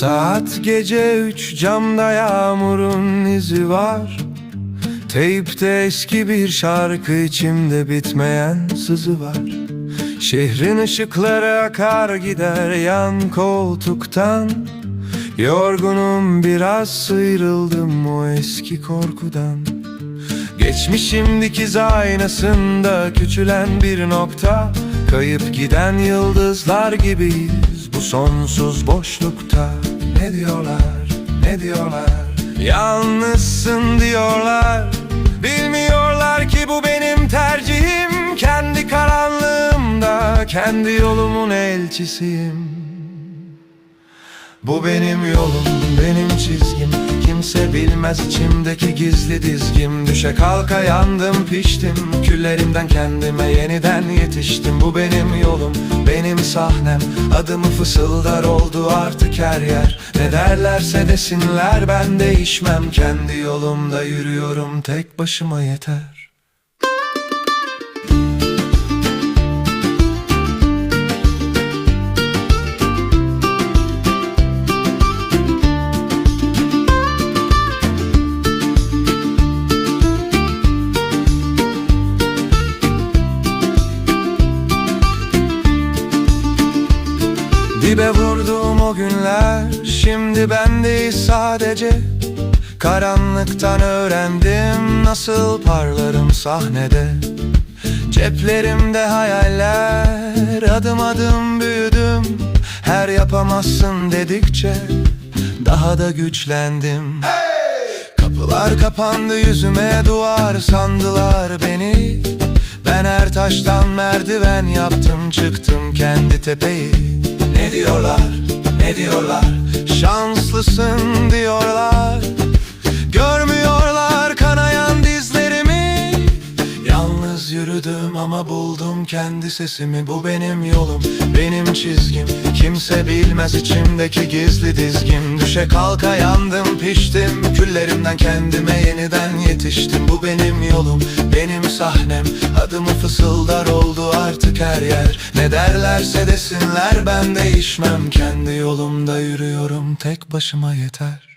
Saat gece üç camda yağmurun izi var. Teypte eski bir şarkı içimde bitmeyen sızı var. Şehrin ışıkları akar gider yan koltuktan. Yorgunum biraz sıyrıldım o eski korkudan. Geçmişim dikiz aynasında küçülen bir nokta. Kayıp giden yıldızlar gibiyiz bu sonsuz boşlukta Ne diyorlar, ne diyorlar? Yalnızsın diyorlar Bilmiyorlar ki bu benim tercihim. Kendi karanlığımda kendi yolumun elçisiyim. Bu benim yolum, benim çizgim Kimse bilmez. İçimdeki gizli dizgim Düşe kalka yandım piştim. Küllerimden kendime yeniden yetiştim. Bu benim yolum, benim sahnem. Adımı fısıldar oldu artık her yer. Ne derlerse desinler ben değişmem. Kendi yolumda yürüyorum tek başıma yeter Dibe vurduğum o günler Şimdi bendeyiz sadece Karanlıktan öğrendim Nasıl parlarım sahnede. Ceplerimde hayaller Adım adım büyüdüm Her yapamazsın dedikçe Daha da güçlendim. Kapılar kapandı yüzüme duvar sandılar beni. Ben her taştan merdiven yaptım çıktım kendi tepeyi Ne diyorlar? Ne diyorlar? Şanslısın diyorlar. Görmüyorlar kanayan dizlerimi. Yalnız yürüdüm ama buldum kendi sesimi. Bu benim yolum, benim çizgim Kimse bilmez içimdeki gizli dizgim Düşe kalka yandım piştim. Küllerimden kendime yeniden yetiştim. Bu benim yolum, benim sahnem. Adımı fısıldar oldu artık her yer. Ne derlerse desinler ben değişmem Kendi yolumda yürüyorum tek başıma yeter